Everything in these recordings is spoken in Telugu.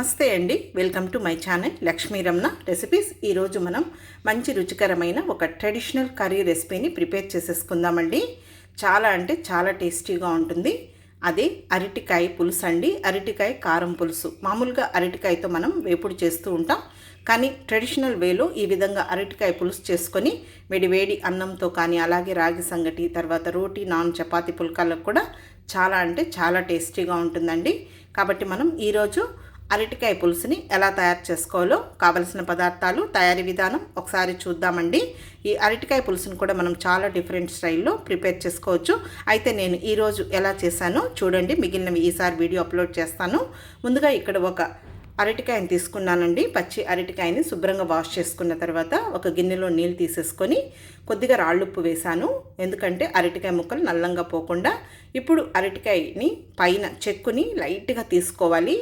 నమస్తే అండి. Welcome to my channel Lakshmi Ramana recipes. ఈరోజు మనం మంచి రుచికరమైన ఒక ట్రెడిషనల్ కర్రీ రెసిపీని ప్రిపేర్ చేసేసుకుందామండి. చాలా అంటే చాలా టేస్టీగా ఉంటుంది. అదే అరటికాయ పులుసు అండి. అరటికాయ కారం పులుసు. మామూలుగా అరటికాయతో మనం వేపుడు చేస్తూ ఉంటాం. కానీ ట్రెడిషనల్ వేలో ఈ విధంగా అరటికాయ పులుసు చేసుకొని వేడి వేడి అన్నంతో కానీ అలాగే రాగి సంగటి తర్వాత రోటీ నాన్ చపాతీ పుల్కాలకు కూడా చాలా అంటే చాలా టేస్టీగా ఉంటుందండి. కాబట్టి మనం ఈరోజు అరటికాయ పులుసుని ఎలా తయారు చేసుకోవాలో కావలసిన పదార్థాలు తయారీ విధానం ఒకసారి చూద్దామండి. ఈ అరటికాయ పులుసుని కూడా మనం చాలా డిఫరెంట్ స్టైల్లో ప్రిపేర్ చేసుకోవచ్చు. అయితే నేను ఈరోజు ఎలా చేశానో చూడండి. మిగిలినవి ఈసారి వీడియో అప్లోడ్ చేస్తాను. ముందుగా ఇక్కడ ఒక అరటికాయని తీసుకున్నానండి. పచ్చి అరటికాయని శుభ్రంగా వాష్ చేసుకున్న తర్వాత ఒక గిన్నెలో నీళ్ళు తీసేసుకొని కొద్దిగా రాళ్ళుప్పు వేశాను. ఎందుకంటే అరటికాయ ముక్కలు నల్లంగా పోకుండా ఇప్పుడు అరటికాయని పైన చెక్కుని లైట్గా తీసుకోవాలి.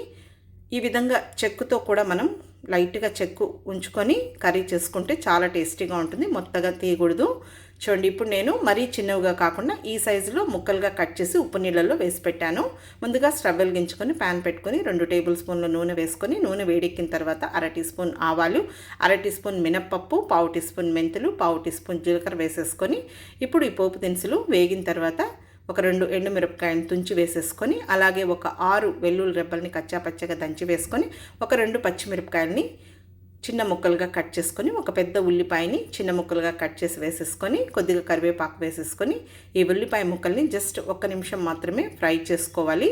ఈ విధంగా చెక్కుతో కూడా మనం లైట్గా చెక్కు ఉంచుకొని కర్రీ చేసుకుంటే చాలా టేస్టీగా ఉంటుంది. మొత్తగా తీయకూడదు. చూడండి ఇప్పుడు నేను మరీ చిన్నవిగా కాకుండా ఈ సైజులో ముక్కలుగా కట్ చేసి ఉప్పు నీళ్ళల్లో వేసి పెట్టాను. ముందుగా స్టవ్ వెలిగించుకొని ప్యాన్ పెట్టుకొని రెండు టేబుల్ స్పూన్ల నూనె వేసుకొని నూనె వేడెక్కిన తర్వాత అర టీ స్పూన్ ఆవాలు అర టీ స్పూన్ మినప్పప్పు పావు టీ స్పూన్ మెంతులు పావు టీ స్పూన్ జీలకర్ర వేసేసుకొని ఇప్పుడు ఈ పోపు దినుసులు వేగిన తర్వాత ఒక రెండు ఎండుమిరపకాయలు తుంచి వేసేసుకొని అలాగే ఒక ఆరు వెల్లుల్లి రెబ్బల్ని కచ్చాపచ్చగా దంచి వేసుకొని ఒక రెండు పచ్చిమిరపకాయలని చిన్న ముక్కలుగా కట్ చేసుకొని ఒక పెద్ద ఉల్లిపాయని చిన్న ముక్కలుగా కట్ చేసి వేసేసుకొని కొద్దిగా కరివేపాకు వేసేసుకొని ఈ ఉల్లిపాయ ముక్కల్ని జస్ట్ ఒక్క నిమిషం మాత్రమే ఫ్రై చేసుకోవాలి.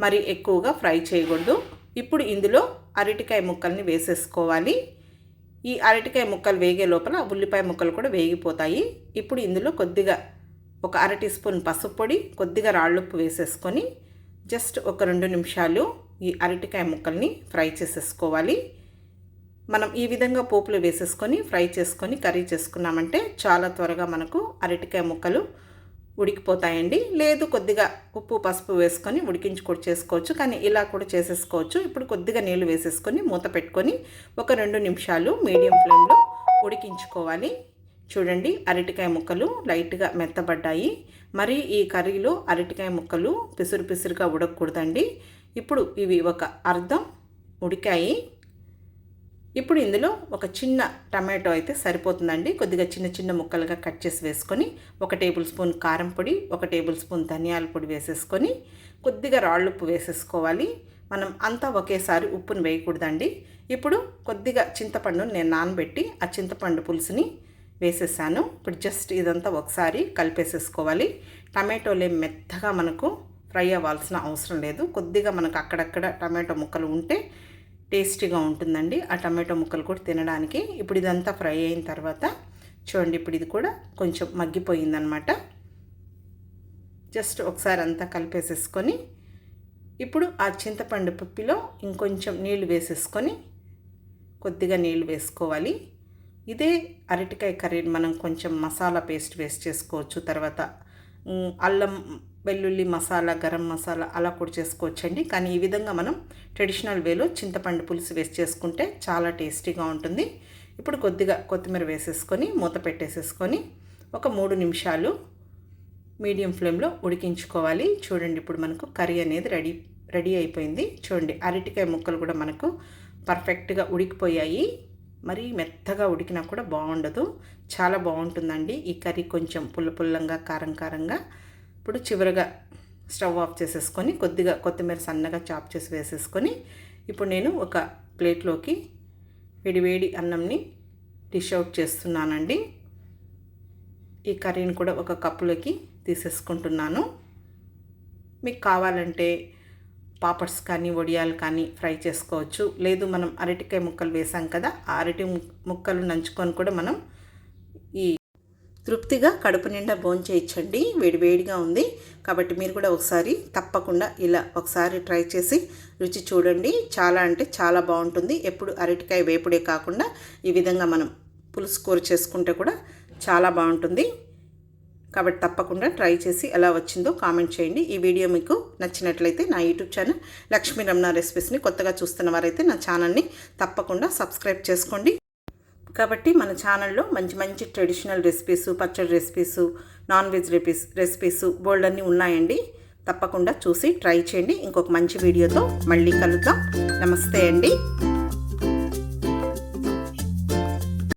మరి ఎక్కువగా ఫ్రై చేయకూడదు. ఇప్పుడు ఇందులో అరటికాయ ముక్కల్ని వేసేసుకోవాలి. ఈ అరటికాయ ముక్కలు వేగే లోపల ఉల్లిపాయ ముక్కలు కూడా వేగిపోతాయి. ఇప్పుడు ఇందులో కొద్దిగా ఒక అర టీ స్పూన్ పసుపు పొడి కొద్దిగా రాళ్ళుప్పు వేసేసుకొని జస్ట్ ఒక రెండు నిమిషాలు ఈ అరటికాయ ముక్కల్ని ఫ్రై చేసేసుకోవాలి. మనం ఈ విధంగా పోపులు వేసేసుకొని ఫ్రై చేసుకొని కర్రీ చేసుకున్నామంటే చాలా త్వరగా మనకు అరటికాయ ముక్కలు ఉడికిపోతాయండి. లేదు కొద్దిగా ఉప్పు పసుపు వేసుకొని ఉడికించి కూడా చేసుకోవచ్చు కానీ ఇలా కూడా చేసేసుకోవచ్చు. ఇప్పుడు కొద్దిగా నీళ్ళు వేసేసుకొని మూత పెట్టుకొని ఒక రెండు నిమిషాలు మీడియం ఫ్లేమ్లో ఉడికించుకోవాలి. చూడండి అరటికాయ ముక్కలు లైట్గా మెత్తబడ్డాయి. మరి ఈ కర్రీలో అరటికాయ ముక్కలు పిసురు పిసురుగా ఉడకకూడదండి ఇప్పుడు ఇవి ఒక అర్ధం ఉడికాయి. ఇప్పుడు ఇందులో ఒక చిన్న టమాటో అయితే సరిపోతుందండి. కొద్దిగా చిన్న చిన్న ముక్కలుగా కట్ చేసి వేసుకొని ఒక టేబుల్ స్పూన్ కారం పొడి ఒక టేబుల్ స్పూన్ ధనియాల పొడి వేసేసుకొని కొద్దిగా రాళ్ళు ఉప్పు వేసేసుకోవాలి. మనం అంతా ఒకేసారి ఉప్పును వేయకూడదండి. ఇప్పుడు కొద్దిగా చింతపండును నేను నానబెట్టి ఆ చింతపండు పులుసుని వేసేసాను. ఇప్పుడు జస్ట్ ఇదంతా ఒకసారి కలిపేసేసుకోవాలి. టమాటోలు ఏం మెత్తగా మనకు ఫ్రై అవ్వాల్సిన అవసరం లేదు. కొద్దిగా మనకు అక్కడక్కడ టమాటో ముక్కలు ఉంటే టేస్టీగా ఉంటుందండి. ఆ టమాటో ముక్కలు కూడా తినడానికి. ఇప్పుడు ఇదంతా ఫ్రై అయిన తర్వాత చూడండి ఇప్పుడు ఇది కూడా కొంచెం మగ్గిపోయిందనమాట. జస్ట్ ఒకసారి అంతా కలిపేసేసుకొని ఇప్పుడు ఆ చింతపండు పప్పిలో ఇంకొంచెం నీళ్ళు వేసేసుకొని కొద్దిగా నీళ్ళు వేసుకోవాలి. ఇదే అరటికాయ కర్రీని మనం కొంచెం మసాలా పేస్ట్ వేస్ట్ చేసుకోవచ్చు. తర్వాత అల్లం వెల్లుల్లి మసాలా గరం మసాలా అలా కూడా చేసుకోవచ్చండి. కానీ ఈ విధంగా మనం ట్రెడిషనల్ వేలో చింతపండు పులుసు వేసి చేసుకుంటే చాలా టేస్టీగా ఉంటుంది. ఇప్పుడు కొద్దిగా కొత్తిమీర వేసేసుకొని మూత పెట్టేసేసుకొని ఒక మూడు నిమిషాలు మీడియం ఫ్లేమ్లో ఉడికించుకోవాలి. చూడండి ఇప్పుడు మనకు కర్రీ అనేది రెడీ రెడీ అయిపోయింది. చూడండి అరటికాయ ముక్కలు కూడా మనకు పర్ఫెక్ట్గా ఉడికిపోయాయి. మరీ మెత్తగా ఉడికినా కూడా బాగుండదు. చాలా బాగుంటుందండి. ఈ కర్రీ కొంచెం పుల్ల పుల్లంగా కారం కారంగా ఇప్పుడు చివరగా స్టవ్ ఆఫ్ చేసేసుకొని కొద్దిగా కొత్తిమీర సన్నగా చాప్ చేసి వేసేసుకొని ఇప్పుడు నేను ఒక ప్లేట్లోకి వేడివేడి అన్నంని డిష్ అవుట్ చేస్తున్నానండి. ఈ కర్రీని కూడా ఒక కప్పులోకి తీసేసుకుంటున్నాను. మీకు కావాలంటే పాపడ్స్ కానీ వడియాలు కానీ ఫ్రై చేసుకోవచ్చు. లేదు మనం అరటికాయ ముక్కలు వేసాం కదా ఆ అరటి ముక్కలు నంచుకొని కూడా మనం ఈ తృప్తిగా కడుపు నిండా భోంచేయించండి వేడివేడిగా ఉంది. కాబట్టి మీరు కూడా ఒకసారి తప్పకుండా ఇలా ఒకసారి ట్రై చేసి రుచి చూడండి. చాలా అంటే చాలా బాగుంటుంది. ఎప్పుడు అరటికాయ వేపుడే కాకుండా ఈ విధంగా మనం పులుసు కూర చేసుకుంటే కూడా చాలా బాగుంటుంది. కాబట్టి తప్పకుండా ట్రై చేసి ఎలా వచ్చిందో కామెంట్ చేయండి. ఈ వీడియో మీకు నచ్చినట్లయితే నా యూట్యూబ్ ఛానల్ లక్ష్మీ రమణ రెసిపీస్ని కొత్తగా చూస్తున్న వారైతే నా ఛానల్ని తప్పకుండా సబ్స్క్రైబ్ చేసుకోండి. కాబట్టి మన ఛానల్లో మంచి మంచి ట్రెడిషనల్ రెసిపీస్ పచ్చడి recipes non veg recipes recipes బోల్డ్ అన్నీ ఉన్నాయండి. తప్పకుండా చూసి ట్రై చేయండి. ఇంకొక మంచి వీడియోతో మళ్ళీ కలుద్దాం. నమస్తే అండి.